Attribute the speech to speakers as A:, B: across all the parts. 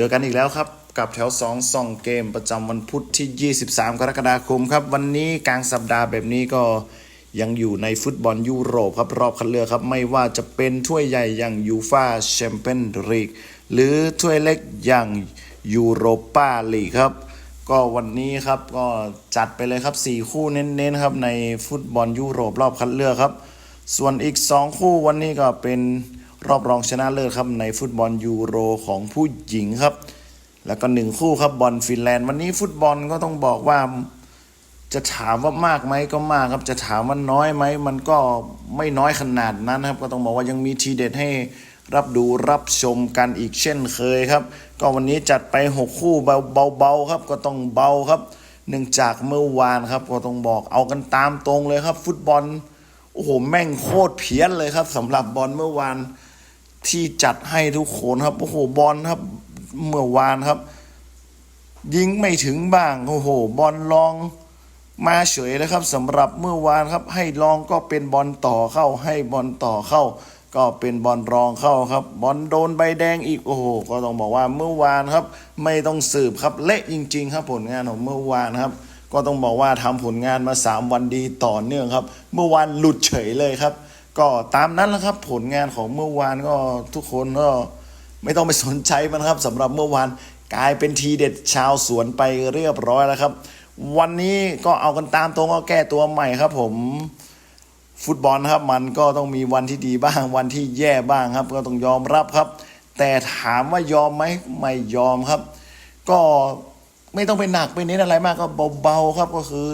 A: เจอกันอีกแล้วครับกับแถว2ส่องเกมประจำวันพุธที่ 23 กรกฎาคมครับ วันนี้กลางสัปดาห์แบบนี้ก็ยังอยู่ในฟุตบอลยุโรปครับ รอบคัดเลือกครับ ไม่ว่าจะเป็นถ้วยใหญ่อย่างยูฟาแชมเปี้ยนลีกหรือถ้วยเล็กอย่างยูโรปาลีกครับ ก็วันนี้ครับก็จัดไปเลยครับ 4 คู่เน้นๆครับในฟุตบอลยุโรปรอบคัดเลือกครับ ส่วนอีก 2 คู่วันนี้ก็เป็น รอบรองชนะเลิศครับในฟุตบอลยูโรของผู้หญิงครับ แล้วก็หนึ่งคู่ครับบอลฟินแลนด์ วันนี้ฟุตบอลก็ต้องบอกว่าจะถามว่ามากไหมก็มากครับ จะถามว่าน้อยไหมมันก็ไม่น้อยขนาดนั้นครับ ก็ต้องบอกว่ายังมีทีเด็ดให้รับดูรับชมกันอีกเช่นเคยครับ ก็วันนี้จัดไป 6 คู่เบาๆครับ ก็ต้องเบาครับเนื่องจากเมื่อวานครับ ก็ต้องบอกเอากันตามตรงเลยครับ ฟุตบอลโอ้โหแม่งโคตรเพี้ยนเลยครับสำหรับบอลเมื่อวาน ที่จัดให้ทุกคนครับ โอ้โห บอลครับ เมื่อวานครับ ยิงไม่ถึงบ้าง โอ้โห บอลลองมาเฉยเลยครับสำหรับเมื่อวานครับ ให้ลองก็เป็นบอลต่อเข้า ให้บอลต่อเข้า ก็เป็นบอลรองเข้าครับ บอลโดนใบแดงอีกโอ้โหก็ต้องบอกว่าเมื่อวานครับ ไม่ต้องสืบครับเละจริง ๆ ครับผลงานของเมื่อวานครับ ก็ต้องบอกว่าทำผลงานมา 3 วันดีต่อเนื่องครับ เมื่อวานหลุดเฉยเลยครับ ก็ตามนั้นแหละครับ ผลงานของเมื่อวานก็ทุกคนก็ไม่ต้องไปสนใจมันครับสำหรับเมื่อวานกลายเป็นทีเด็ดชาวสวนไปเรียบร้อยแล้วครับ วันนี้ก็เอากันตามตรงก็แก้ตัวใหม่ครับ ผมฟุตบอลครับมันก็ต้องมีวันที่ดีบ้างวันที่แย่บ้างครับ ก็ต้องยอมรับครับ แต่ถามว่ายอมไหมไม่ยอมครับ ก็ไม่ต้องไปหนักไปเน้นอะไรมากก็เบาๆครับก็คือ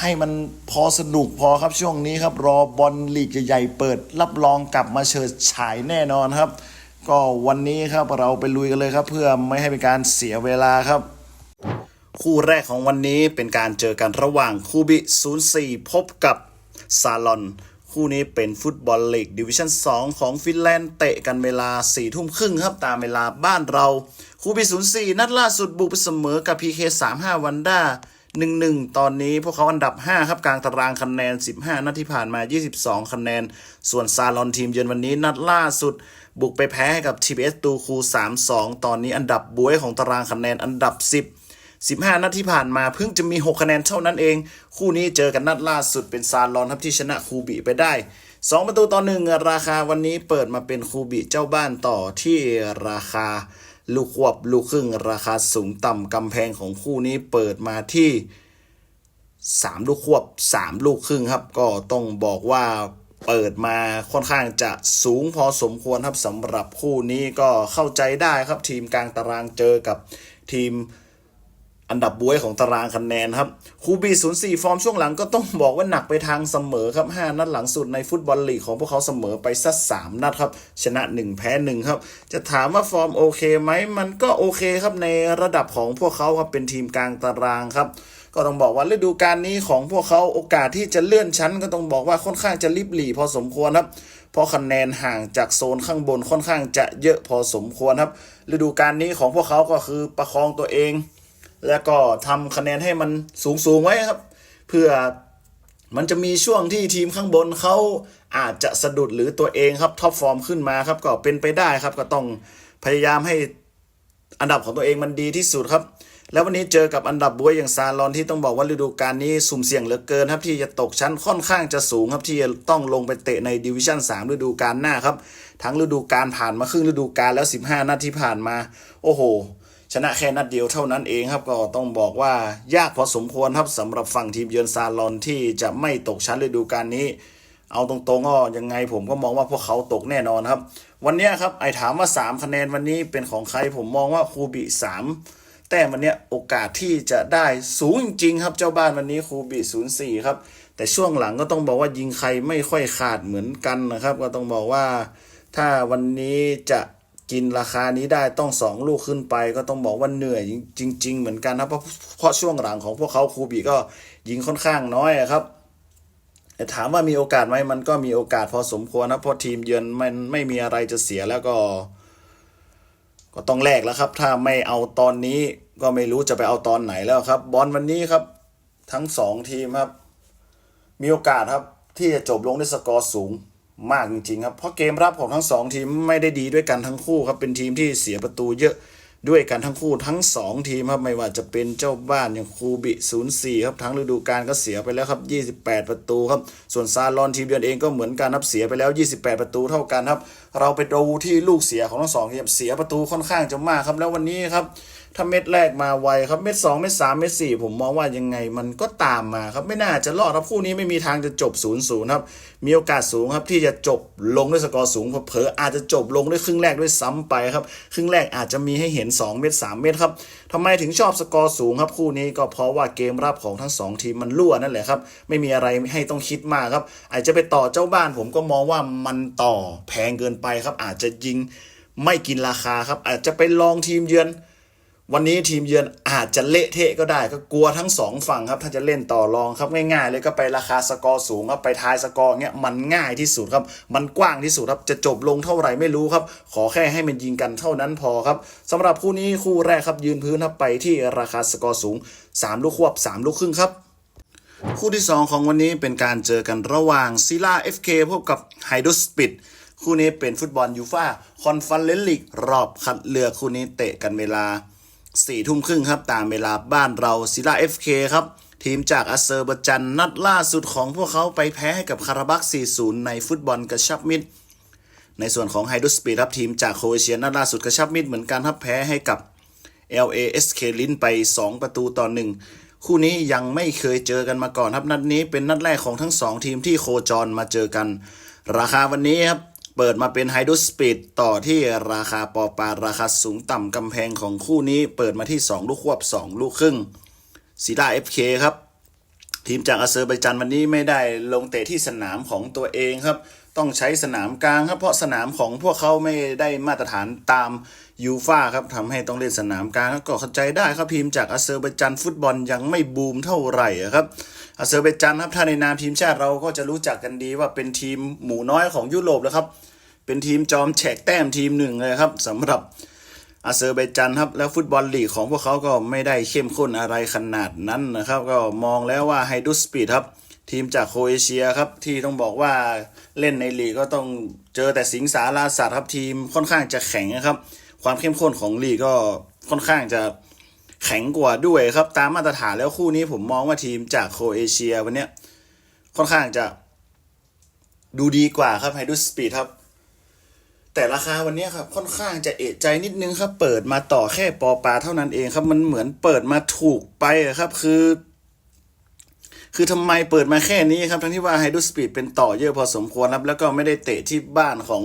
A: ให้มันพอสนุกพอครับช่วงนี้ครับ รอบอลลีกใหญ่ๆเปิด รับรองกลับมาเฉิดฉายแน่นอนครับ ก็วันนี้ครับเราไปลุยกันเลยครับ เพื่อไม่ให้เป็นการเสียเวลาครับ คู่แรกของวันนี้เป็นการเจอกันระหว่างคูบิ 04 พบกับซาลอน คู่นี้เป็นฟุตบอลลีกดิวิชั่น 2 ของฟินแลนด์เตะกันเวลา4ทุ่มครึ่งครับตามเวลาบ้านเราคูบิ 04 นัดล่าสุดบุกไปเสมอกับ PK 35วันด้า 1-1 ตอนนี้พวกเขาอันดับ 5 ครับกลางตารางคะแนน 15 นัดที่ผ่านมา 22 คะแนน ส่วนซาลอนทีมเยือนวันนี้นัดล่าสุด บุกไปแพ้กับ TBS ตูคู 3-2 ตอนนี้อันดับบวยของตารางคะแนนอันดับ 10 15 นัดที่ผ่านมาเพิ่งจะมี 6 คะแนนเท่านั้นเอง คู่นี้เจอกันนัดล่าสุดเป็นซาลอนครับที่ชนะคูบิไปได้ 2 ประตูต่อหนึ่งราคาวันนี้เปิดมาเป็นคูบิเจ้าบ้านต่อที่ราคา ลูกควบลูกครึ่ง ราคาสูงต่ำกำแพงของคู่นี้เปิดมาที่3ลูกควบ3ลูกครึ่งครับ ก็ต้องบอกว่าเปิดมาค่อนข้างจะสูงพอสมควรครับสำหรับคู่นี้ก็เข้าใจได้ครับทีมกลางตารางเจอกับทีม อันดับบวยของตารางคะแนนครับคูบี04 ฟอร์มช่วงหลังก็ต้องบอกว่าหนักไปทางเสมอครับ 5 นัดหลังสุดในฟุตบอลลีกของพวกเขาเสมอไปสัก3นัดครับ ชนะ 1 แพ้ 1 ครับ จะถามว่าฟอร์มโอเคไหม มันก็โอเคครับในระดับของพวกเขาครับเป็นทีมกลางตารางครับ ก็ต้องบอกว่าฤดูกาลนี้ของพวกเขาโอกาสที่จะเลื่อนชั้น ก็ต้องบอกว่าค่อนข้างจะริบหรี่พอสมควรครับเพราะคะแนนห่างจากโซนข้างบนค่อนข้างจะเยอะพอสมควรครับ ฤดูกาลนี้ของพวกเขาก็คือประคองตัวเอง แล้วก็ทำคะแนนให้มันสูงสูงๆไว้ครับ เพื่อมันจะมีช่วงที่ทีมข้างบนเขาอาจจะสะดุดหรือตัวเองครับท็อปฟอร์มขึ้นมาครับก็เป็นไปได้ครับ ก็ต้องพยายามให้อันดับของตัวเองมันดีที่สุดครับ แล้ววันนี้เจอกับอันดับบวยอย่างซาลอนที่ต้องบอกว่าฤดูกาลนี้สุ่มเสี่ยงเหลือเกินครับที่จะตกชั้นค่อนข้างจะสูงครับที่จะต้องลงไปเตะในดิวิชั่น3ฤดูกาลหน้าครับ ทั้งฤดูกาลผ่านมาครึ่งฤดูกาลแล้ว 15 นัดที่ผ่านมา โอ้โห ชนะแค่นัดเดียวเท่านั้นเองครับ ก็ต้องบอกว่ายากพอสมควรครับสำหรับฝั่งทีมเยือนซาลอนที่จะไม่ตกชั้นฤดูกาลนี้ เอาตรงๆก็ยังไงผมก็มองว่าพวกเขาตกแน่นอนครับ วันนี้ครับไอถามว่า 3 คะแนนวันนี้เป็นของใครผมมองว่าคูบิ 3 แต้มวันนี้โอกาสที่จะได้สูงจริงๆครับเจ้าบ้านวันนี้คูบิ04ครับแต่ช่วงหลังก็ต้องบอกว่ายิงใครไม่ค่อยขาดเหมือนกันนะครับ ก็ต้องบอกว่าถ้าวันนี้จะ กินราคานี้ได้ต้องสองลูกขึ้นไป ก็ต้องบอกว่าเหนื่อยจริง ๆ เหมือนกันครับเพราะเพราะช่วงหลังของพวกเขาคูบีก็ยิงค่อนข้างน้อยครับถามว่ามีโอกาสไหมมันก็มีโอกาสพอสมควรนะเพราะทีมเยือนมันไม่มีอะไรจะเสียแล้วก็ ก็ต้องแลกแล้วครับ ถ้าไม่เอาตอนนี้ก็ไม่รู้จะไปเอาตอนไหนแล้วครับ บอลวันนี้ครับ ทั้งสองทีมครับ มีโอกาสครับที่จะจบลงด้วยสกอร์สูง มากจริงๆครับ เพราะเกมรับของทั้งสองทีมไม่ได้ดีด้วยกันทั้งคู่ครับ เป็นทีมที่เสียประตูเยอะด้วยกันทั้งคู่ทั้ง 2 ทีมครับ ไม่ว่าจะเป็นเจ้าบ้านอย่างคูบิ04ครับ ทั้งฤดูกาลก็เสียไปแล้วครับ 28 ประตูครับ ส่วนซาลอนทีมเยือนเองก็เหมือนกันครับเสียไปแล้ว 28 ประตูเท่ากันครับ เราไปดูที่ลูกเสียของทั้งสองทีมเสียประตูค่อนข้างจะมากครับ แล้ววันนี้ครับ ถ้าเม็ดแรกมาไวครับเม็ดสองเม็ดสามเม็ดสี่ผมมองว่ายังไงมันก็ตามมาครับไม่น่าจะรอดครับคู่นี้ไม่มีทางจะจบ0ูนย์ครับมีโอกาสสูงครับที่จะจบลงด้วยสกอร์สูงเผลอๆอาจจะจบลงด้วยครึ่งแรกด้วยซ้ำไปครับครึ่งแรกอาจจะมีให้เห็น 2 เม็ด3เม็ดครับทำไมถึงชอบสกอร์สูงครับคู่นี้ก็เพราะว่าเกมรับของทั้งสองทีมมันรั่วนั่นแหละครับไม่มีอะไรให้ต้องคิดมากครับอาจจะไปต่อเจ้าบ้านผมก็มองว่ามันต่อแพงเกินไปครับอาจจะยิงไม่กินราคาครับอาจจะไปลองทีมเยือน วันนี้ทีมเยือนอาจจะเละเทะก็ได้ก็กลัวทั้งสองฝั่งครับ ถ้าจะเล่นต่อรองครับง่ายๆเลยก็ไปราคาสกอร์สูงครับไปทายสกอร์เงี้ยมันง่ายที่สุดครับ มันกว้างที่สุดครับจะจบลงเท่าไหร่ไม่รู้ครับ ขอแค่ให้มันยิงกันเท่านั้นพอครับสำหรับคู่นี้คู่แรกครับยืนพื้นครับไปที่ราคาสกอร์สูง 3 ลูกควบ 3 ลูกครึ่งครับคู่ที่ 2 ของวันนี้เป็นการเจอกันระหว่างซิล่า FK พบกับไฮด o สปิดคู่นี้เป็นฟุตบอลยูฟ่าคอนฟันเลนลีกรอบคัดเลือกคู่นี้เตะกันเวลา สี่ทุ่มครึ่งครับ ตามเวลาบ้านเราซิล่า FK ครับ ทีมจากอาเซอร์บาจันนัดล่าสุดของพวกเขาไปแพ้ให้กับคาราบัก 4-0 ในฟุตบอลกระชับมิตร ในส่วนของไฮดูสปีดครับทีมจากโครเอเชียนัดล่าสุดกระชับมิตรเหมือนกันครับแพ้ให้กับ LASK ลินไป 2 ประตูต่อหนึ่งคู่นี้ยังไม่เคยเจอกันมาก่อนครับนัดนี้เป็นนัดแรกของทั้ง 2 ทีมที่โคจรมาเจอกัน ราคาวันนี้ครับ เปิดมาเป็นไฮดูสปีดต่อที่ราคาปอปาราคาสูงต่ำกำแพงของคู่นี้เปิดมาที่ 2 ลูกควบ 2 ลูกครึ่งซีดา FK ครับ ทีมจากอาเซอร์ไบจันวันนี้ไม่ได้ลงเตะที่สนามของตัวเองครับ ต้องใช้สนามกลางครับเพราะสนามของพวกเขาไม่ได้มาตรฐานตามยูฟาครับทำให้ต้องเล่นสนามกลางก็เข้าใจได้ครับทีมจากอาเซอร์ไบจันฟุตบอลยังไม่บูมเท่าไหร่ครับอาเซอร์ไบจันครับถ้าในนามทีมชาติเราก็จะรู้จักกันดีว่าเป็นทีมหมูน้อยของยุโรปแล้วครับ เป็นทีมจอมแฉกแต้มทีมหนึ่งเลยครับสำหรับอาเซอร์ไบจันครับแล้วฟุตบอลลีกของพวกเขาก็ไม่ได้เข้มข้นอะไรขนาดนั้นนะครับ ก็มองแล้วว่าไฮดูสปีดครับทีมจากโคเอเชียครับที่ต้องบอกว่า เล่นในลีกก็ต้องเจอแต่สิงสาราสัตว์ครับทีมค่อนข้างจะแข็งนะครับ ความเข้มข้นของลีกก็ค่อนข้างจะแข็งกว่าด้วยครับ ตามมาตรฐานแล้วคู่นี้ผมมองว่าทีมจากโครเอเชียวันนี้ค่อนข้างจะดูดีกว่าครับไฮดูสปีดครับแต่ราคาวันนี้ครับค่อนข้างจะเอะใจนิดนึงครับ เปิดมาต่อแค่ปอปลาเท่านั้นเองครับ มันเหมือนเปิดมาถูกไปครับ คือ คือทำไมเปิดมาแค่นี้ครับ ทั้งที่ว่าไฮดูสปีดเป็นต่อเยอะพอสมควรครับ แล้วก็ไม่ได้เตะที่บ้านของ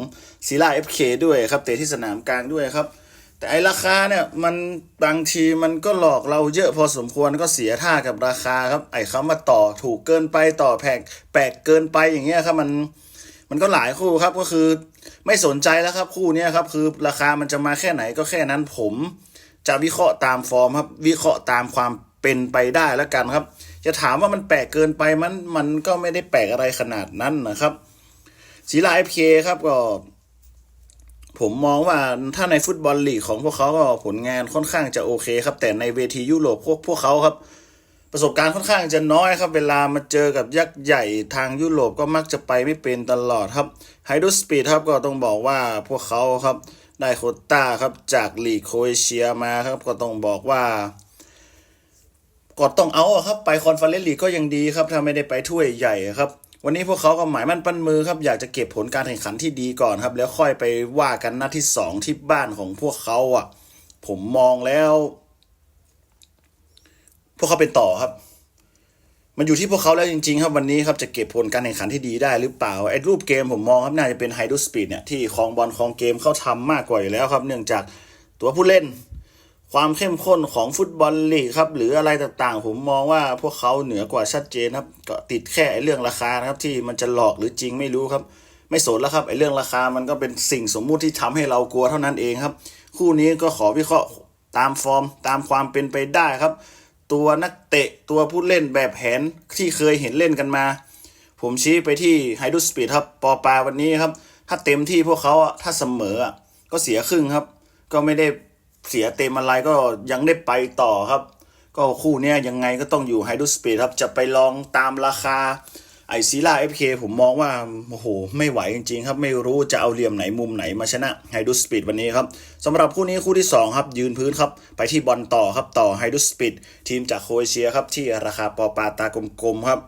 A: ซีล่าเอฟเคด้วยครับ เตะที่สนามกลางด้วยครับ แต่ไอราคาเนี่ยมันบางทีมันก็หลอกเราเยอะพอสมควรก็เสียท่ากับราคาครับ ไอคำว่าต่อถูกเกินไปต่อแพกแปลกเกินไปอย่างเงี้ยครับมันมันก็หลายคู่ครับก็คือไม่สนใจแล้วครับคู่นี้ครับคือราคามันจะมาแค่ไหนก็แค่นั้นผม จะวิเคราะห์ตามฟอร์มครับ วิเคราะห์ตามความเป็นไปได้แล้วกันครับ จะถามว่ามันแปลกเกินไปมันมันก็ไม่ได้แปลกอะไรขนาดนั้นนะครับศิลาเอฟเคครับก็ ผมมองว่าถ้าในฟุตบอลลีกของพวกเขาก็ผลงานค่อนข้างจะโอเคครับ แต่ในเวทียุโรปพวกพวกเขาครับ ประสบการณ์ค่อนข้างจะน้อยครับ เวลามาเจอกับยักษ์ใหญ่ทางยุโรปก็มักจะไปไม่เป็นตลอดครับไฮดูสปีดครับก็ต้องบอกว่าพวกเขาครับได้โคต้าครับจากลีกโครเอเชียมาครับก็ต้องบอกว่า ก็ต้องเอาครับไปคอนเฟอเรนซ์ลีกก็ยังดีครับถ้าไม่ได้ไปถ้วยใหญ่ครับ วันนี้พวกเขาก็หมายมั่นปั้นมือครับอยากจะเก็บผลการแข่งขันที่ดีก่อนครับ แล้วค่อยไปว่ากันนัดที่สองที่บ้านของพวกเขาอะ ผมมองแล้ว พวกเขาเป็นต่อครับ มันอยู่ที่พวกเขาแล้วจริง ๆ ครับวันนี้ครับจะเก็บผลการแข่งขันที่ดีได้หรือเปล่าไอ้รูปเกมผมมองครับน่าจะเป็นไฮดูสปีดเนี่ยที่ครองบอลครองเกมเข้าทำมากกว่าอยู่แล้วครับ เนื่องจากตัวผู้เล่น ความเข้มข้นของฟุตบอลลีกครับ หรืออะไรต่างๆ ผมมองว่าพวกเขาเหนือกว่าชัดเจนครับ ก็ติดแค่ไอ้เรื่องราคานะครับ ที่มันจะหลอกหรือจริงไม่รู้ครับ ไม่สนแล้วครับไอ้เรื่องราคามันก็เป็นสิ่งสมมุติที่ทำให้เรากลัวเท่านั้นเองครับ คู่นี้ก็ขอวิเคราะห์ตามฟอร์ม ตามความเป็นไปได้ครับ ตัวนักเตะตัวผู้เล่นแบบแผนที่เคยเห็นเล่นกันมา ผมชี้ไปที่ไฮดูสปีดครับปอปาวันนี้ครับ ถ้าเต็มที่พวกเขาถ้าเสมอก็เสียครึ่งครับ ก็ไม่ได้ เสียเต็มอะไรก็ยังได้ไปต่อครับ ก็คู่นี้ยยังไงก็ต้องอยู่ไฮดูสปีดครับ จะไปลองตามราคาไอซีล่าเอฟเคผมมองว่าโอ้โหไม่ไหวจริงๆครับ ไม่รู้จะเอาเหลี่ยมไหนมุมไหนมาชนะไฮดูสปีดวันนี้ครับสำหรับคู่นี้คู่ที่ 2 ครับ ยืนพื้นครับ ไปที่บอลต่อครับต่อไฮดูสปีดทีมจากโครเอเชียครับ ที่ราคาปอปาตากลมๆครับ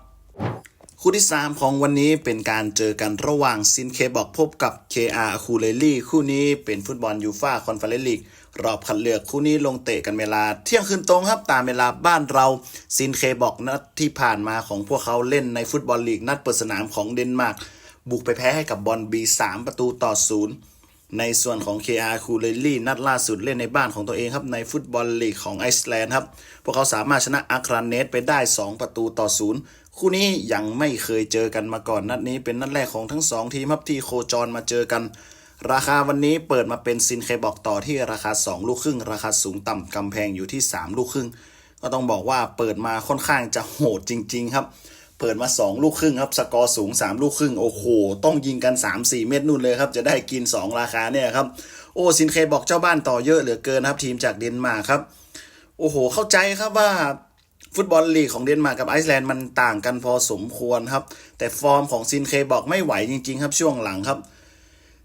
A: คู่ที่ 3 ของวันนี้เป็นการเจอกันระหว่างซินเคบอกพบกับ KR คูเลลี่คู่นี้เป็นฟุตบอลยูฟาคอนเฟอเรนซ์ลีก รอบคัดเลือกคู่นี้ลงเตะกันเวลา เที่ยงคืนตรงครับตามเวลาบ้านเราซินเคบอกนัดที่ผ่านมาของพวกเขาเล่นในฟุตบอลลีกนัดเปิดสนามของเดนมาร์กบุกไปแพ้ให้กับบอลบี3ประตูต่อศูนย์ในส่วนของ KR คูเลลี่นัดล่าสุดเล่นในบ้านของตัวเองครับในฟุตบอลลีกของไอซ์แลนด์ครับ พวกเขาสามารถชนะอาคราเนสไปได้ 2 ประตูต่อศูนย์คู่นี้ยังไม่เคยเจอกันมาก่อน นัดนี้เป็นนัดแรกของทั้ง 2 ทีมครับที่โคจรมาเจอกัน ราคาวันนี้เปิดมาเป็นซินเคบอกต่อที่ราคา 2 ลูกครึ่ง ราคาสูงต่ำกำแพงอยู่ที่ 3 ลูกครึ่ง ก็ต้องบอกว่าเปิดมาค่อนข้างจะโหดจริง ๆ ครับ เปิดมา 2 ลูกครึ่งครับ สกอร์สูง 3 ลูกครึ่ง โอ้โห ต้องยิงกัน 3-4 เม็ดนู่นเลยครับ จะได้กิน 2 ราคาเนี่ยครับ โอ้ซินเคบอกเจ้าบ้านต่อเยอะเหลือเกินครับ ทีมจากเดนมาร์กครับ โอ้โห เข้าใจครับว่าฟุตบอลลีกของเดนมาร์กกับไอซ์แลนด์มันต่างกันพอสมควรครับ แต่ฟอร์มของซินเคบอกไม่ไหวจริง ๆ ครับช่วงหลังครับ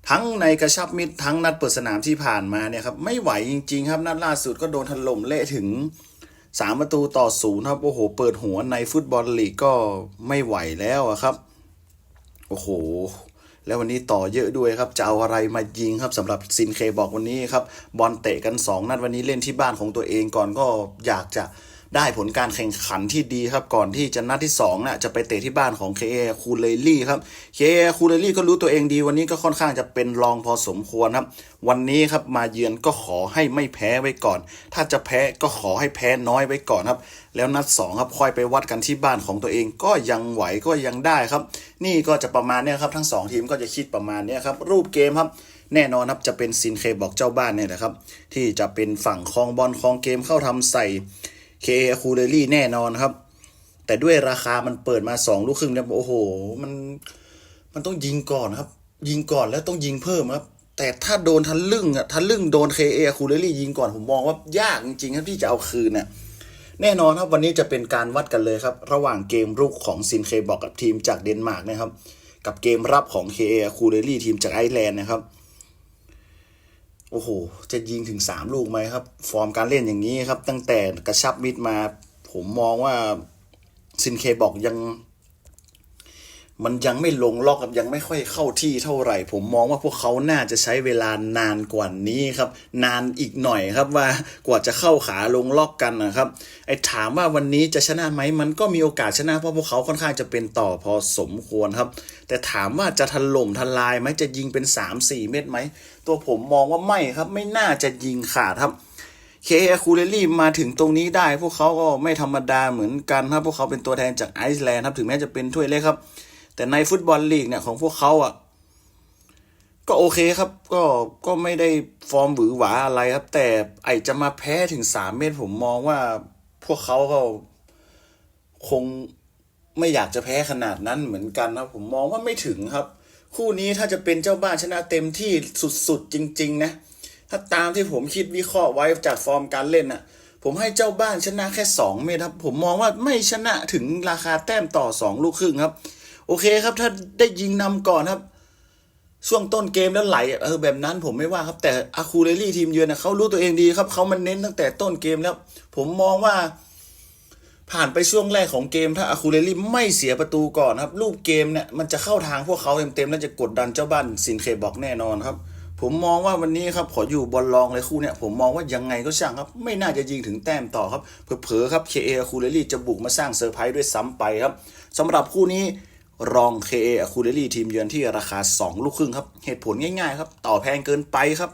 A: ทั้งในกระชับมิตรทั้งนัดเปิดสนามที่ผ่านมาเนี่ยครับไม่ไหวจริง ๆ ครับนัดล่าสุดก็โดนถล่มเละถึง 3 ประตูต่อศูนย์ครับโอ้โห เปิดหัวในฟุตบอลลีกก็ไม่ไหวแล้วครับ โอ้โห แล้ววันนี้ต่อเยอะด้วยครับจะเอาอะไรมายิงครับสำหรับซินเคบอกวันนี้ครับบอลเตะกัน 2 นัดวันนี้เล่นที่บ้านของตัวเองก่อนก็อยากจะ ได้ผลการแข่งขันที่ดีครับ ก่อนที่จะนัดที่2น่ะจะไปเตะที่บ้านของเคเอคูเลลี่ครับเคเอคูเลลี่ก็รู้ตัวเองดีวันนี้ก็ค่อนข้างจะเป็นรองพอสมควรครับ วันนี้ครับมาเยือนก็ขอให้ไม่แพ้ไว้ก่อน ถ้าจะแพ้ก็ขอให้แพ้น้อยไว้ก่อนครับ แล้วนัด2ครับค่อยไปวัดกันที่บ้านของตัวเองก็ยังไหวก็ยังได้ครับ นี่ก็จะประมาณเนี้ยครับทั้งสองทีมก็จะคิดประมาณเนี้ยครับรูปเกมครับแน่นอนครับจะเป็นซินเคบอกเจ้าบ้านเนี่ยแหละครับ ที่จะเป็นฝั่งคลองบอลคลองเกมเข้าทำใส่ เคคูเดลี่แน่นอนครับ แต่ด้วยราคามันเปิดมาสองลูกครึ่งเนี่ยโอ้โห มันมันต้องยิงก่อนครับ ยิงก่อนแล้วต้องยิงเพิ่มครับ แต่ถ้าโดนทันลึ่งอะทันลึ่งโดนเคเอคูเดลี่ยิงก่อนผมมองว่ายากจริงๆครับที่จะเอาคืนเนี่ยแน่นอนครับวันนี้จะเป็นการวัดกันเลยครับ ระหว่างเกมรุกของซินเคบอกกับทีมจากเดนมาร์กนะครับ กับเกมรับของเคเอคูเดลี่ทีมจากไอร์แลนด์นะครับ โอ้โห จะยิงถึง 3 ลูกไหมครับ ฟอร์มการเล่นอย่างนี้ครับ ตั้งแต่กระชับมิดมา ผมมองว่าซินเคบอกยัง มันยังไม่ลงล็อกครับยังไม่ค่อยเข้าที่เท่าไหร่ ผมมองว่าพวกเขาน่าจะใช้เวลานานกว่านี้ครับ นานอีกหน่อยครับว่ากว่าจะเข้าขาลงล็อกกันนะครับไอ้ถามว่าวันนี้จะชนะไหมมันก็มีโอกาสชนะเพราะพวกเขาค่อนข้างจะเป็นต่อพอสมควรครับ แต่ถามว่าจะถล่มทลายไหมจะยิงเป็น 3-4 เม็ดไหมตัวผมมองว่าไม่ครับ ไม่น่าจะยิงขาดครับเคเอคูเลลี่มาถึงตรงนี้ได้ พวกเขาก็ไม่ธรรมดาเหมือนกันครับพวกเขาเป็นตัวแทนจากไอซ์แลนด์ครับถึงแม้จะเป็นถ้วยเล็กครับ แต่ในฟุตบอลลีกเนี่ยของพวกเขาอะ ก็โอเคครับ ก็ก็ไม่ได้ฟอร์มหวือหวาอะไรครับ แต่ไอจะมาแพ้ถึงสามเมตรผมมองว่าพวกเขาก็คงไม่อยากจะแพ้ขนาดนั้นเหมือนกันนะผมมองว่าไม่ถึงครับ คู่นี้ถ้าจะเป็นเจ้าบ้านชนะเต็มที่สุดๆจริง ๆ นะ ถ้าตามที่ผมคิดวิเคราะห์ไว้จากฟอร์มการเล่นน่ะ ผมให้เจ้าบ้านชนะแค่ 2 เมตรครับ ผมมองว่าไม่ชนะถึงราคาแต้มต่อ 2 ลูกครึ่งครับ โอเคครับ ถ้าได้ยิงนำก่อนครับ ช่วงต้นเกมแล้วไหลเออแบบนั้นผมไม่ว่าครับ แต่อาคูเรลี่ทีมเยือนนะเขารู้ตัวเองดีครับเขามันเน้นตั้งแต่ต้นเกมแล้ว ผมมองว่า ผ่านไปช่วงแรกของเกม ถ้าอาคูเรลี่ไม่เสียประตูก่อนครับ รูปเกมเนี่ยมันจะเข้าทางพวกเขาเต็มๆแล้วจะกดดันเจ้าบ้านซินเคบอกแน่นอนครับผมมองว่าวันนี้ครับขออยู่บอลรองเลยคู่เนี่ยผมมองว่ายังไงก็ช่างครับ ไม่น่าจะยิงถึงแต้มต่อครับเผลอๆครับเคเอคูเรลี่จะบุกมาสร้างเซอร์ไพรส์ด้วยซ้ำไปครับสำหรับคู่นี้ รองเคเอคูเรลี่ทีมเยือนที่ราคา 2 ลูกครึ่งครับ เหตุผลง่ายๆ ครับ ต่อแพงเกินไปครับ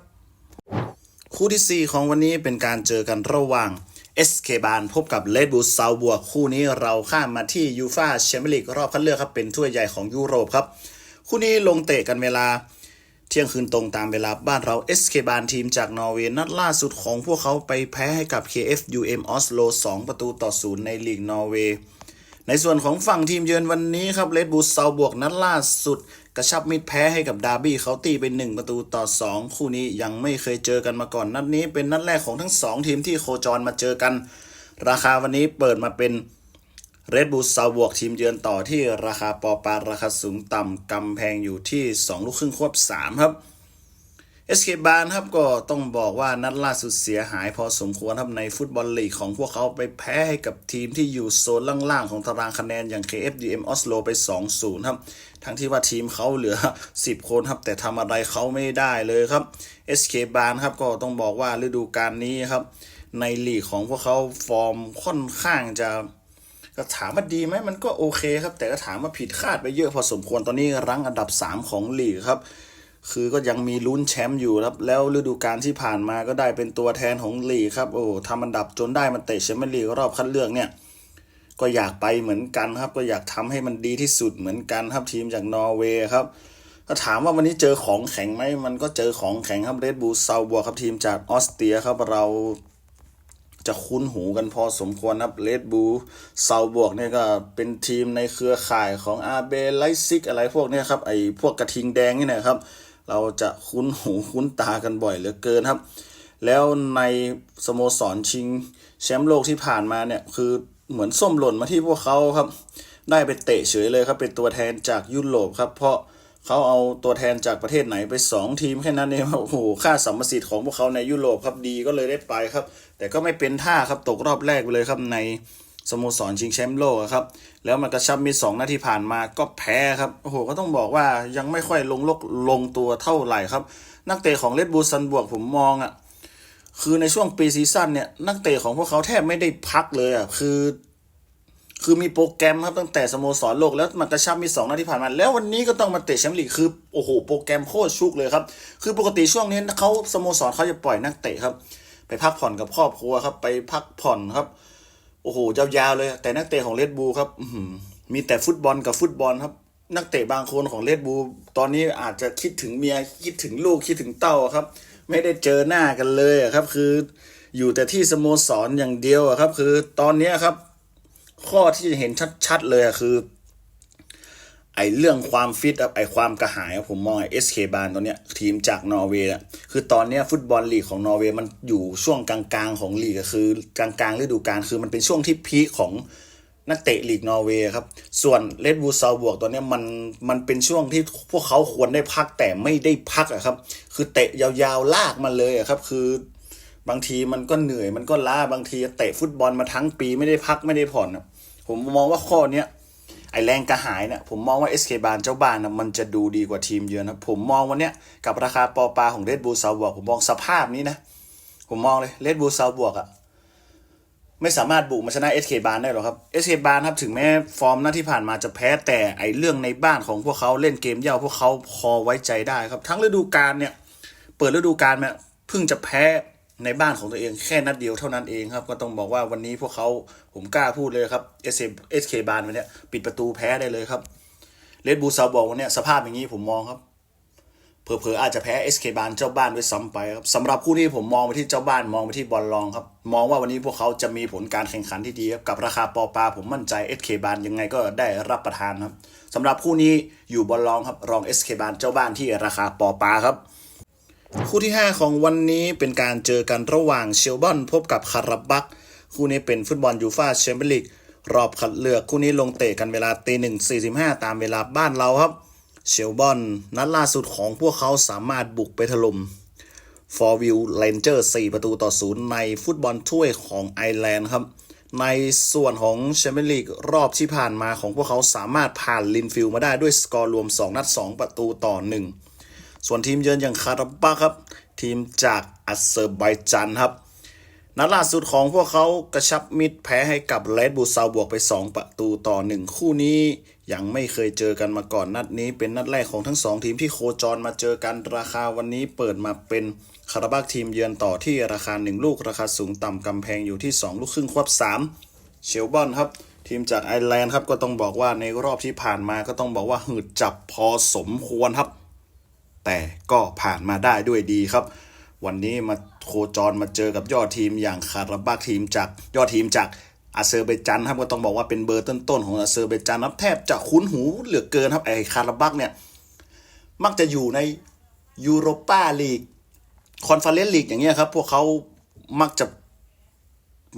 A: คู่ที่ 4 ของวันนี้เป็นการเจอกันระหว่างเอสเคบานพบกับเลดบูซาวบวคู่นี้เราข้ามมาที่ยูฟาแชมเปี้ยนลีกรอบคัดเลือกครับ เป็นถ้วยใหญ่ของยุโรปครับ คู่นี้ลงเตะกันเวลาเที่ยงคืนตรงตามเวลาบ้านเราเอสเคบานทีมจากนอร์เวย์นัดล่าสุดของพวกเขาไปแพ้ให้กับ KFUM ออสโล2ประตูต่อศูนย์ในลีกนอร์เวย์ ในส่วนของฝั่งทีมเยือนวันนี้ครับเลดบูลเซาบวกนัดล่าสุด กระชับมิตรแพ้ให้กับดาร์บี้เขาตีไป1ประตูต่อ 2 คู่นี้ยังไม่เคยเจอกันมาก่อน นัดนี้เป็นนัดแรกของทั้ง 2 ทีมที่โคจรมาเจอกัน ราคาวันนี้เปิดมาเป็นเรดบู l ซาบวกทีมเยือนต่อที่ราคาปอปาราคาสูงต่ำกำแพงอยู่ที่ 2 ลูกครึ่งควบ 3 ครับ SK บานครับก็ต้องบอกว่านัดล่าสุดเสียหายพอสมควรครับในฟุตบอลลีกของพวกเขาไปแพ้ให้กับทีมที่อยู่โซนล่างๆ ของตารางคะแนนอย่าง KFDM Oslo ไป 2-0 ครับ ทั้งที่ว่าทีมเขาเหลือ 10 คนครับ แต่ทำอะไรเขาไม่ได้เลยครับ SK บานครับก็ต้องบอกว่าฤดูกาลนี้ครับ ในลีกของพวกเขาฟอร์มค่อนข้างจะก็ถามว่าดีไหมมันก็โอเคครับ แต่ก็ถามว่าผิดคาดไปเยอะพอสมควรตอนนี้รั้งอันดับ 3 ของลีกครับ คือก็ยังมีลุ้นแชมป์อยู่ครับแล้วฤดูกาลที่ผ่านมาก็ได้เป็นตัวแทนของลีกครับโอ้ทำอันดับจนได้มันเตะแชมเปี้ยนลีกรอบคัดเลือกเนี่ย ก็อยากไปเหมือนกันครับ ก็อยากทำให้มันดีที่สุดเหมือนกันครับทีมจากนอร์เวย์ครับก็ถามว่าวันนี้เจอของแข็งไหมมันก็เจอของแข็งครับเรดบู l ซาบัวครับทีมจากออสเตรียครับเราจะคุ้นหูกันพอสมควรครับเลดบูเซาบวกเนี่ยก็เป็นทีมในเครือข่ายของอาเบไลซิกอะไรพวกเนี้ยครับไอพวกกระทิงแดงนี่นะครับ เราจะคุ้นหูคุ้นตากันบ่อยเหลือเกินครับ แล้วในสโมสรชิงแชมป์โลกที่ผ่านมาเนี่ยคือเหมือนส้มหล่นมาที่พวกเขาครับ ได้ไปเตะเฉยเลยครับ เป็นตัวแทนจากยุโรปครับ เพราะเขาเอาตัวแทนจากประเทศไหนไป 2 ทีมแค่นั้นเองโอ้โหค่าสัมประสิทธิ์ของพวกเขาในยุโรปครับดีก็เลยได้ไปครับ แต่ก็ไม่เป็นท่าครับตกรอบแรกไปเลยครับใน สโมสรชิงแชมป์โลกครับ แล้วมันกระชับมีสองนาทีผ่านมาก็แพ้ครับ โอ้โห ก็ต้องบอกว่ายังไม่ค่อยลงลกลงตัวเท่าไหร่ครับ นักเตะของเลดบูซันบวกผมมองอะ คือในช่วงปีซีซั่นเนี่ย นักเตะของพวกเขาแทบไม่ได้พักเลยอะ คือ คือมีโปรแกรมครับตั้งแต่สโมสรโลกแล้วมันกระชับมีสองนัดที่ผ่านมา แล้ววันนี้ก็ต้องมาเตะแชมป์ลีกคือโอ้โห โปรแกรมโคตรชุกเลยครับ คือปกติช่วงนี้เขาสโมสรเขาจะปล่อยนักเตะครับ ไปพักผ่อนกับครอบครัวครับ ไปพักผ่อนครับ โอ้โหยาวๆเลย แต่นักเตะของเลดบูครับมีแต่ฟุตบอลกับฟุตบอลครับ นักเตะบางคนของเลดบูตอนนี้อาจจะคิดถึงเมียคิดถึงลูกคิดถึงเต้าครับ ไม่ได้เจอหน้ากันเลยครับ คืออยู่แต่ที่สโมสรอย่างเดียวครับ คือตอนนี้ครับ ข้อที่จะเห็นชัดๆเลยคือ ไอเรื่องความฟิตไอความกระหายผมมองไอเอสเคบานตอนเนี้ยทีมจากนอร์เวย์อะคือตอนเนี้ยฟุตบอลลีกของนอร์เวย์มันอยู่ช่วงกลางๆของลีกคือกลางๆฤดูกาลคือมันเป็นช่วงที่พีคของนักเตะลีกนอร์เวย์ครับ ส่วนเลดบูซาวบวกตอนเนี้ยมันมันเป็นช่วงที่พวกเขาควรได้พักแต่ไม่ได้พักอะครับ คือเตะยาวๆลากมาเลยอะครับ คือบางทีมันก็เหนื่อยมันก็ล้าบางทีเตะฟุตบอลมาทั้งปีไม่ได้พักไม่ได้ผ่อนผมมองว่าข้อเนี้ย ไอแรงกระหายเนี่ยผมมองว่า SK บานเจ้าบ้านนะมันจะดูดีกว่าทีมเยือนนะผมมองวันเนี้ยกับราคาปอปลาของเ d ดบู l ซาบวกผมมองสภาพนี้นะ ผมมองเลยเ d ดบู l ซาบวกอะไม่สามารถบุกมาชนะ SK บานได้หรอกครับ SK บานครับถึงแม้ฟอร์มหน้าที่ผ่านมาจะแพ้แต่ไอเรื่องในบ้านของพวกเขาเล่นเกมเย่าพวกเขาพอไว้ใจได้ครับ ทั้งฤดูกาลเนี่ย เปิดฤดูกาลมาเพิ่งจะแพ้ ในบ้านของตัวเองแค่นัดเดียวเท่านั้นเองครับ ก็ต้องบอกว่าวันนี้พวกเขาผมกล้าพูดเลยครับ S S K บานวันนี้ปิดประตูแพ้ได้เลยครับเลดบูซาบอกวันนี้สภาพอย่างนี้ผมมองครับเผลอๆอาจจะแพ้ SK บานเจ้าบ้านด้วยซ้ำไปครับสำหรับคู่นี้ผมมองไปที่เจ้าบ้านมองไปที่บอลรองครับ มองว่าวันนี้พวกเขาจะมีผลการแข่งขันที่ดีครับกับราคาปอปลาผมมั่นใจ SK บานยังไงก็ได้รับประทานครับสำหรับคู่นี้อยู่บอลรองครับรอง SK บานเจ้าบ้านที่ราคาปอปลาครับ คู่ที่ 5 ของวันนี้เป็นการเจอกันระหว่างเชลบอนพบกับคาราบักคู่นี้เป็นฟุตบอลยูฟาแชมเปี้ยนลีกรอบคัดเลือกคู่นี้ลงเตะกันเวลาตีหนึ่งสี่สิบห้าตามเวลาบ้านเราครับ เชลบอนนัดล่าสุดของพวกเขาสามารถบุกไปถล่มฟอร์วิวเลนเจอร์4ประตูต่อศูนย์ในฟุตบอลถ้วยของไอร์แลนด์ครับ ในส่วนของแชมเปี้ยนลีกรอบที่ผ่านมาของพวกเขาสามารถผ่านลินฟิลมาได้ด้วยสกอร์รวม 2 นัด 2 ประตูต่อ 1 ส่วนทีมเยือนอย่างคาราบาครับ ทีมจากอาเซอร์ไบจันครับ นัดล่าสุดของพวกเขากระชับมิตรแพ้ให้กับเลดบูซาบวกไป 2 ประตูต่อ 1 คู่นี้ ยังไม่เคยเจอกันมาก่อนนัดนี้ เป็นนัดแรกของทั้งสองทีมที่โคจรมาเจอกันราคาวันนี้เปิดมาเป็นคาราบักทีมเยือนต่อที่ราคา 1 ลูกราคาสูงต่ำกำแพงอยู่ที่ 2 ลูกครึ่งควบ3เชลบอนครับทีมจากไอร์แลนด์ครับก็ต้องบอกว่าในรอบที่ผ่านมาก็ต้องบอกว่าหืดจับพอสมควรครับ แต่ก็ผ่านมาได้ด้วยดีครับ วันนี้มาโคจรมาเจอกับยอดทีมอย่างคาราบักทีมจากยอดทีมจากอาเซอร์ไบจันครับก็ต้องบอกว่าเป็นเบอร์ต้นๆของอาเซอร์ไบจันครับแทบจะคุ้นหูเหลือเกินครับไอคาราบักเนี่ยมักจะอยู่ในยูโรปาลีกคอนเฟอเรนซ์ลีกอย่างเงี้ยครับ พวกเขามักจะ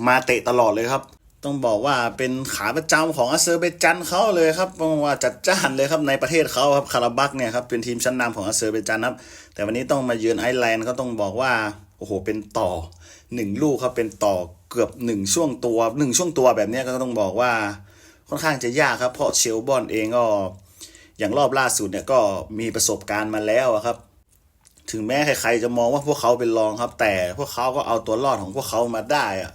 A: มาเตะตลอดเลยครับ ต้องบอกว่าเป็นขาประจำของอาเซอร์เบจันเขาเลยครับต้องว่าจัดจ้านเลยครับในประเทศเขาครับคาราบักเนี่ยครับเป็นทีมชั้นนำของอาเซอร์เบจันครับ แต่วันนี้ต้องมาเยือนไอร์แลนด์ก็ต้องบอกว่าโอ้โหเป็นต่อหนึ่งลูกครับเป็นต่อเกือบหนึ่งช่วงตัวหนึ่งช่วงตัวแบบนี้ก็ต้องบอกว่าค่อนข้างจะยากครับ เพราะเชลบอนเองก็อย่างรอบล่าสุดเนี่ยก็มีประสบการณ์มาแล้วครับ ถึงแม้ใครๆจะมองว่าพวกเขาเป็นรองครับ แต่พวกเขาก็เอาตัวรอดของพวกเขามาได้อะ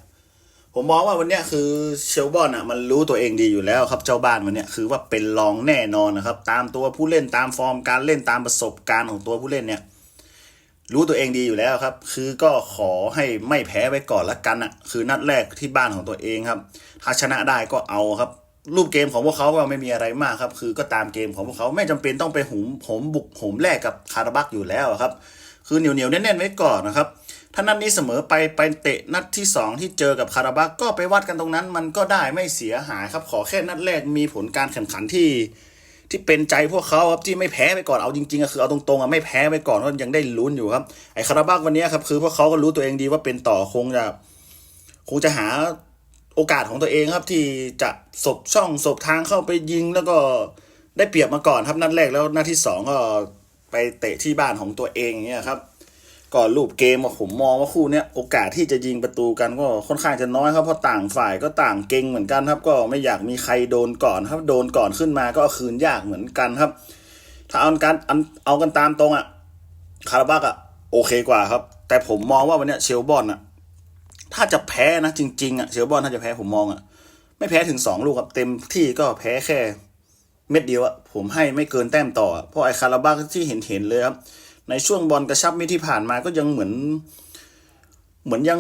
A: ผมมองว่าวันนี้คือเชลบอนอะมันรู้ตัวเองดีอยู่แล้วครับเจ้าบ้านวันนี้คือว่าเป็นรองแน่นอนนะครับ ตามตัวผู้เล่นตามฟอร์มการเล่นตามประสบการณ์ของตัวผู้เล่นเนี่ย รู้ตัวเองดีอยู่แล้วครับ คือก็ขอให้ไม่แพ้ไว้ก่อนละกันอะ คือนัดแรกที่บ้านของตัวเองครับถ้าชนะได้ก็เอาครับ รูปเกมของพวกเขาก็ไม่มีอะไรมากครับ คือก็ตามเกมของพวกเขาไม่จำเป็นต้องไปหุมผมบุกผมแรกกับคาราบักอยู่แล้วครับ คือเหนียวเหนียวแน่นๆไว้ก่อนนะครับ ถ้านัดนี้เสมอไปไปเตะนัดที่สองที่เจอกับคาราบักก็ไปวัดกันตรงนั้น มันก็ได้ไม่เสียหายครับ ขอแค่นัดแรกมีผลการแข่งขันที่ ที่เป็นใจพวกเขาครับที่ไม่แพ้ไปก่อนเอาจริงๆก็คือเอาตรงๆอะไม่แพ้ไปก่อนก็ยังได้ลุ้นอยู่ครับไอคาราบักวันนี้ครับคือพวกเขาก็รู้ตัวเองดีว่าเป็นต่อคงจะคงจะหาโอกาสของตัวเองครับที่จะสบช่องสบทางเข้าไปยิงแล้วก็ได้เปรียบมาก่อนครับนัดแรกแล้วนัดที่สองก็ไปเตะที่บ้านของตัวเองอย่างเนี่ยครับ ก็รูปเกมผมมองว่าคู่นี้โอกาสที่จะยิงประตูกันก็ค่อนข้างจะน้อยครับเพราะต่างฝ่ายก็ต่างเก่งเหมือนกันครับ ก็ไม่อยากมีใครโดนก่อนครับ โดนก่อนขึ้นมาก็คืนยากเหมือนกันครับ ถ้าเอากันเอากันตามตรงอะคาราบักอะโอเคกว่าครับ แต่ผมมองว่าวันนี้เชลบอนอะถ้าจะแพ้นะจริงๆอะเชลบอนถ้าจะแพ้ผมมองอะไม่แพ้ถึงสองลูกครับเต็มที่ก็แพ้แค่ เม็ดเดียวอะผมให้ไม่เกินแต้มต่อเพราะไอ้คาราบักที่เห็นเห็นเลยครับ ในช่วงบอลกระชับมิตรที่ผ่านมาก็ยังเหมือน เหมือนยัง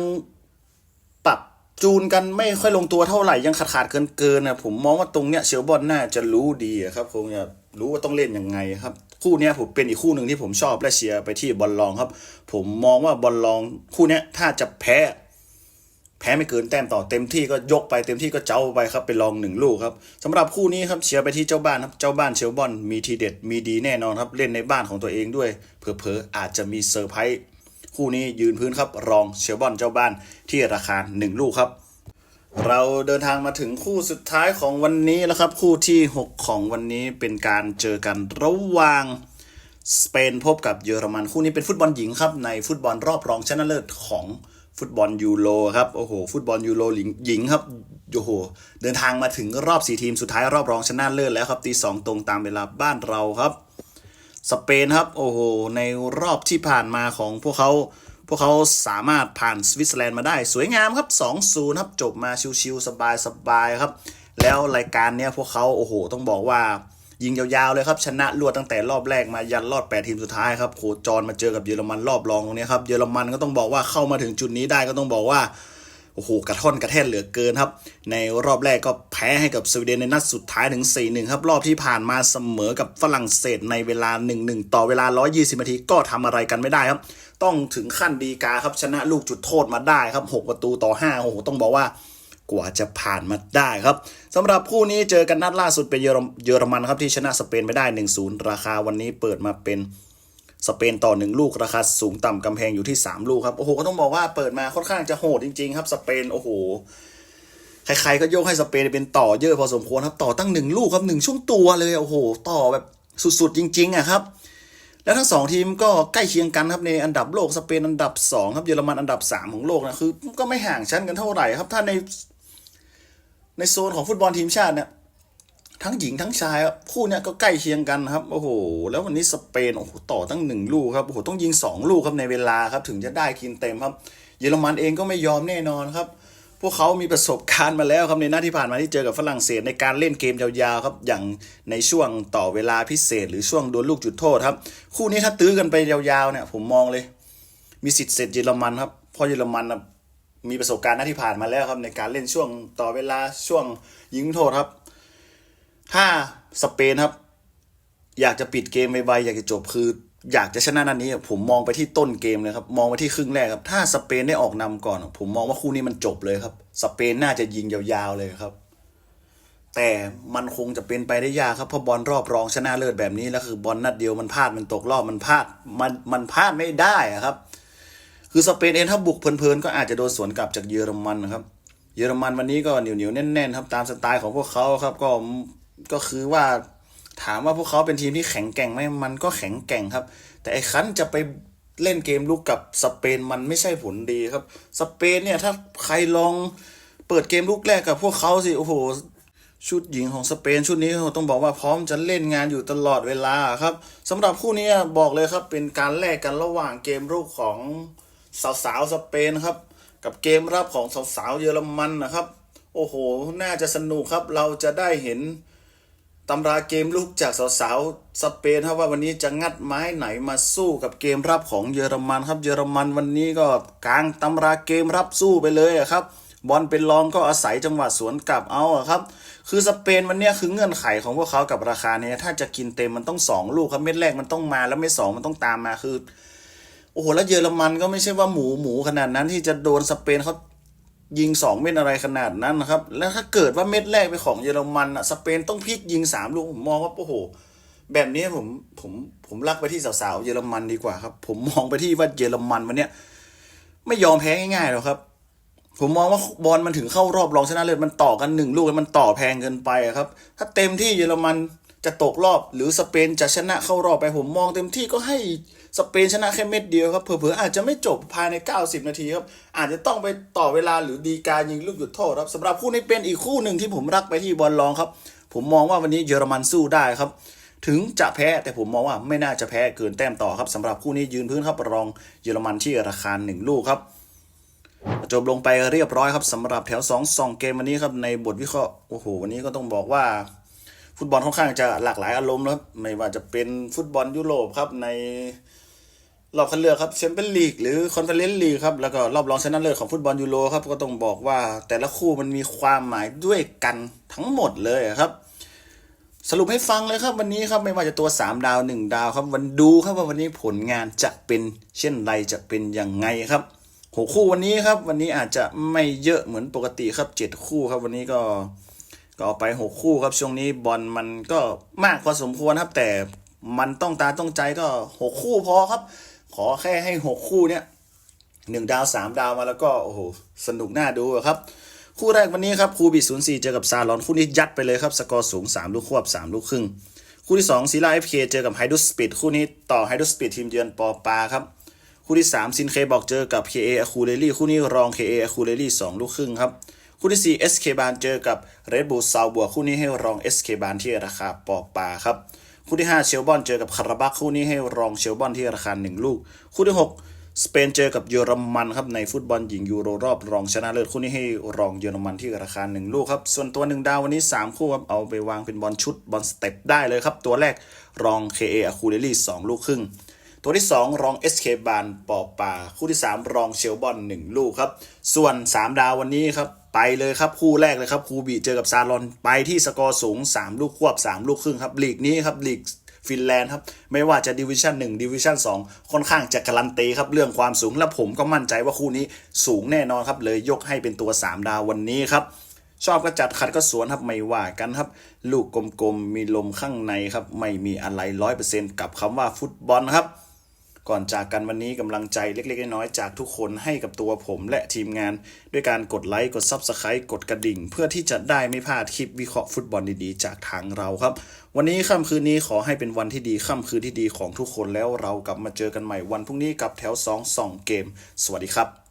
A: ปรับจูนกันไม่ค่อยลงตัวเท่าไหร่ยังขาดขาดเกินเกินๆนะผมมองว่าตรงเนี้ยเชลบอลน่าจะรู้ดีครับคงจะรู้ว่าต้องเล่นยังไงครับ คู่เนี้ยผมเป็นอีกคู่หนึ่งที่ผมชอบและเชียร์ไปที่บอลลองครับ ผมมองว่าบอลลองคู่เนี้ยถ้าจะแพ้ แพ้ไม่เกินแต้มต่อเต็มที่ก็ยกไปเต็มที่ก็เจ้าไปครับไปลองหนึ่งลูกครับสำหรับคู่นี้ครับเชียร์ไปที่เจ้าบ้านครับเจ้าบ้านเชลบอนมีทีเด็ดมีดีแน่นอนครับเล่นในบ้านของตัวเองด้วยเผลอๆอาจจะมีเซอร์ไพรส์คู่นี้ยืนพื้นครับรองเชลบอนเจ้าบ้านที่ราคาหนึ่งลูกครับ เราเดินทางมาถึงคู่สุดท้ายของวันนี้แล้วครับ คู่ที่ 6 ของวันนี้เป็นการเจอกันระหว่างสเปนพบกับเยอรมันคู่นี้เป็นฟุตบอลหญิงครับในฟุตบอลรอบรองชนะเลิศของ ฟุตบอลยูโรครับโอ้โหฟุตบอลยูโรหญิงครับโอ้โหเดินทางมาถึงรอบ 4 ทีมสุดท้ายรอบรองชนะเลิศแล้วครับตีสองตรงตามเวลาบ้านเราครับ สเปนครับโอ้โหในรอบที่ผ่านมาของพวกเขาพวกเขาสามารถผ่านสวิตเซอร์แลนด์มาได้สวยงามครับ2-0ครับจบมาชิวๆสบายๆครับ แล้วรายการเนี้ยพวกเขาโอ้โห ต้องบอกว่า ยิงยาวๆเลยครับ ชนะรวดตั้งแต่รอบแรกมายันรอบ8ทีมสุดท้ายครับโคจรมาเจอกับเยอรมันรอบรองตรงนี้ครับเยอรมันก็ต้องบอกว่าเข้ามาถึงจุดนี้ได้ก็ต้องบอกว่าโอ้โหกระท่อนกระแท่นเหลือเกินครับ ในรอบแรกก็แพ้ให้กับสวีเดนในนัดสุดท้ายถึง 4-1 ครับ รอบที่ผ่านมาเสมอกับฝรั่งเศสในเวลา 1-1 ต่อเวลา 120 นาทีก็ทำอะไรกันไม่ได้ครับ ต้องถึงขั้นดีกาครับชนะลูกจุดโทษมาได้ครับ 6 ประตูต่อ5โอ้โหต้องบอกว่า กว่าจะผ่านมาได้ครับสำหรับคู่นี้เจอกันนัดล่าสุดเป็นเยอรมันครับที่ชนะสเปนไปได้ 1-0 ราคาวันนี้เปิดมาเป็นสเปนต่อหนึ่งลูกราคาสูงต่ำกำแพงอยู่ที่ 3 ลูกครับโอ้โหก็ต้องบอกว่าเปิดมาค่อนข้างจะโหดจริงๆ ครับสเปนโอ้โหใครๆก็โยกให้สเปนเป็นต่อเยอะพอสมควรครับต่อตั้งหนึ่งลูกครับหนึ่งช่วงตัวเลยโอ้โห ต่อแบบสุดๆจริงๆอะครับแล้วทั้งสองทีมก็ใกล้เคียงกันครับในอันดับโลกสเปนอันดับ 2 ครับเยอรมันอันดับ 3 ของโลกนะคือก็ไม่ห่างชั้นกันเท่าไหร่ครับ ถ้าใน ในโซนของฟุตบอลทีมชาติเนี่ยทั้งหญิงทั้งชายคู่เนี้ยก็ใกล้เคียงกันครับโอ้โห แล้ววันนี้สเปนโอ้โหต่อตั้งหนึ่งลูกครับโอ้โหต้องยิงสองลูกครับในเวลาครับ ถึงจะได้กินเต็มครับ เยอรมันเองก็ไม่ยอมแน่นอนครับ พวกเขามีประสบการณ์มาแล้วครับในหน้าที่ผ่านมาที่เจอกับฝรั่งเศสในการเล่นเกมยาวๆครับ อย่างในช่วงต่อเวลาพิเศษ หรือช่วงโดวลลูกจุดโทษครับ คู่นี้ถ้าตื้อกันไปยาวๆเนี่ยผมมองเลย มีสิทธิ์เสร็จเยอรมันครับเพราะเยอรมันนะ มีประสบการณ์หน้าที่ผ่านมาแล้วครับ ในการเล่นช่วงต่อเวลาช่วงยิงโทษครับถ้าสเปนครับ อยากจะปิดเกมไวๆอยากจะจบคือ อยากจะชนะนัดนี้ ผมมองไปที่ต้นเกมเลยครับ มองไปที่ครึ่งแรกครับ ถ้าสเปนได้ออกนำก่อน ผมมองว่าคู่นี้มันจบเลยครับ สเปนน่าจะยิงยาวๆเลยครับ แต่มันคงจะเป็นไปได้ยากครับเพราะบอลรอบรองชนะเลิศแบบนี้แล้วคือบอลนัดเดียวมันพลาดมันตกรอบมันพลาดมันมันพลาดไม่ได้อะครับ คือสเปนเองถ้าบุกเพลินๆก็อาจจะโดนสวนกลับจากเยอรมันนะครับ เยอรมันวันนี้ก็เหนียวเหนียวๆแน่นๆครับตามสไตล์ของพวกเขาครับก็ก็คือว่าถามว่าพวกเขาเป็นทีมที่แข็งแกร่งไหมมันก็แข็งแกร่งครับ แต่ไอ้คันจะไปเล่นเกมลุกกับสเปนมันไม่ใช่ผลดีครับ สเปนเนี่ยถ้าใครลองเปิดเกมลุกแรกกับพวกเขาสิโอ้โหชุดหญิงของสเปนชุดนี้ต้องบอกว่าพร้อมจะเล่นงานอยู่ตลอดเวลาครับสำหรับคู่นี้บอกเลยครับเป็นการแลกกันระหว่างเกมรุกของ สาวๆสเปนครับ กับเกมรับของสาวๆเยอรมันนะครับ โอ้โห น่าจะสนุกครับ เราจะได้เห็นตำราเกมลุกจากสาวๆสเปนครับว่าวันนี้จะงัดไม้ไหนมาสู้กับเกมรับของเยอรมันครับ เยอรมันวันนี้ก็กางตำราเกมรับสู้ไปเลยครับบอลเป็นรองก็อาศัยจังหวะสวนกลับเอาครับ คือสเปนวันนี้คือเงื่อนไขของพวกเขากับราคาเนี้ยถ้าจะกินเต็มมันต้องสองลูกครับเม็ดแรกมันต้องมาแล้วเม็ดสองมันต้องตามมาคือ โอ้โหแล้วเยอรมันก็ไม่ใช่ว่าหมูหมูขนาดนั้นที่จะโดนสเปนเขายิงสองเม็ดอะไรขนาดนั้นนะครับ แล้วถ้าเกิดว่าเม็ดแรกเป็นของเยอรมันอะสเปนต้องพลิกยิงสามลูกผมมองว่าโอ้โห แบบนี้ผมผมผมรักไปที่สาวๆเยอรมันดีกว่าครับ ผมมองไปที่ว่าเยอรมันวันเนี้ยไม่ยอมแพ้ง่ายๆหรอกครับ ผมมองว่าบอลมันถึงเข้ารอบรองชนะเลิศมันต่อกันหนึ่งลูกมันต่อแพงเกินไปครับ ถ้าเต็มที่เยอรมัน จะตกรอบหรือสเปนจะชนะเข้ารอบไปผมมองเต็มที่ก็ให้สเปนชนะแค่เม็ดเดียวครับเผลอๆอาจจะไม่จบภายใน 90 นาทีครับอาจจะต้องไปต่อเวลาหรือดีการยิงลูกหยุดโทษครับสำหรับคู่นี้เป็นอีกคู่หนึ่งที่ผมรักไปที่บอลรองครับ ผมมองว่าวันนี้เยอรมันสู้ได้ครับ ถึงจะแพ้แต่ผมมองว่าไม่น่าจะแพ้เกินแต้มต่อครับสำหรับคู่นี้ยืนพื้นครับรองเยอรมันที่ราคาหนึ่งลูกครับจบลงไปเรียบร้อยครับสำหรับแถว2 2เกมวันนี้ครับในบทวิเคราะห์โอ้โหวันนี้ก็ต้องบอกว่า ฟุตบอลค่อนข้างจะหลากหลายอารมณ์นะครับไม่ว่าจะเป็นฟุตบอลยุโรปครับในรอบคัดเลือกครับแชมเปี้ยนลีกหรือคอนเฟอเรนซ์ลีกครับแล้วก็รอบรองชนะเลิศของฟุตบอลยูโรครับก็ต้องบอกว่าแต่ละคู่มันมีความหมายด้วยกันทั้งหมดเลยครับ สรุปให้ฟังเลยครับวันนี้ครับไม่ว่าจะตัว 3 ดาว 1 ดาวครับวันดูครับว่าวันนี้ผลงานจะเป็นเช่นไรจะเป็นยังไงครับหกคู่วันนี้ครับ วันนี้อาจจะไม่เยอะเหมือนปกติครับเจ็ดคู่ครับวันนี้ก็ ก็ไปหกคู่ครับช่วงนี้บอลมันก็มากพอสมควรครับ แต่มันต้องตาต้องใจก็หกคู่พอครับ ขอแค่ให้หกคู่เนี้ยหนึ่งดาวสามดาวมาแล้วก็โอ้โหสนุกน่าดูครับ คู่แรกวันนี้ครับคูบิศูนย์สี่เจอกับซาลอนคู่นี้ยัดไปเลยครับสกอร์สูง3ลูกควบ3ลูกครึ่งคู่ที่2ซีล่าเอฟเคเจอกับไฮดูสปีดคู่นี้ต่อไฮดูสปีดทีมเยือนปอปาครับคู่ที่3ซินเคบอกเจอกับ KA อคูเรลี่คู่นี้รอง KA อคูเรลี่2ลูกครึ่งครับ คู่ที่ 4 SK บานเจอกับ Red Bull ซาวบัวคู่นี้ให้รอง SK บานที่ราคาปอกปลาครับคู่ที่ 5 เชลบอนเจอกับคาราบักคู่นี้ให้รองเชลบอนที่ราคา 1 ลูก คู่ที่ 6 สเปนเจอกับเยอรมันครับในฟุตบอลหญิงยูโรรอบรองชนะเลิศคู่นี้ให้รองเยอรมันที่ราคา 1 ลูกครับส่วนตัวหนึ่งดาววันนี้ 3 คู่ครับเอาไปวางเป็นบอลชุดบอลสเต็ปได้เลยครับ ตัวแรกรอง KA อะคูเดลี่2ลูกครึ่งตัวที่ 2 รอง SK บานปอปาคู่ที่ 3 รองเชลบอน 1 ลูกครับ ส่วน 3 ดาววันนี้ครับ ไปเลยครับคู่แรกเลยครับคูบีเจอกับซาลอนไปที่สกอร์สูง 3 ลูกควบ 3 ลูกครึ่งครับลีกนี้ครับลีกฟินแลนด์ครับ ไม่ว่าจะดิวิชั่น1ดิวิชั่น2 ค่อนข้างจะการันตีครับ เรื่องความสูงและผมก็มั่นใจว่าคู่นี้สูงแน่นอนครับ เลยยกให้เป็นตัว 3 ดาววันนี้ครับ ชอบก็จัดขัดก็สวนครับ ไม่ว่ากันครับ ลูกกลมๆ มีลมข้างในครับ ไม่มีอะไรร้อยเปอร์เซ็นต์กับคำว่าฟุตบอลครับ ก่อนจากกันวันนี้กำลังใจเล็ก ๆ น้อยๆจากทุกคนให้กับตัวผมและทีมงาน ด้วยการกดไลค์กด Subscribe กดกระดิ่ง เพื่อที่จะได้ไม่พลาดคลิปวิเคราะห์ฟุตบอลดีๆ จากทางเราครับ วันนี้ค่ำคืนนี้ขอให้เป็นวันที่ดีค่ำคืนที่ดีของทุกคนแล้วเรากลับมาเจอกันใหม่วันพรุ่งนี้กับแถว2 2เกม สวัสดีครับ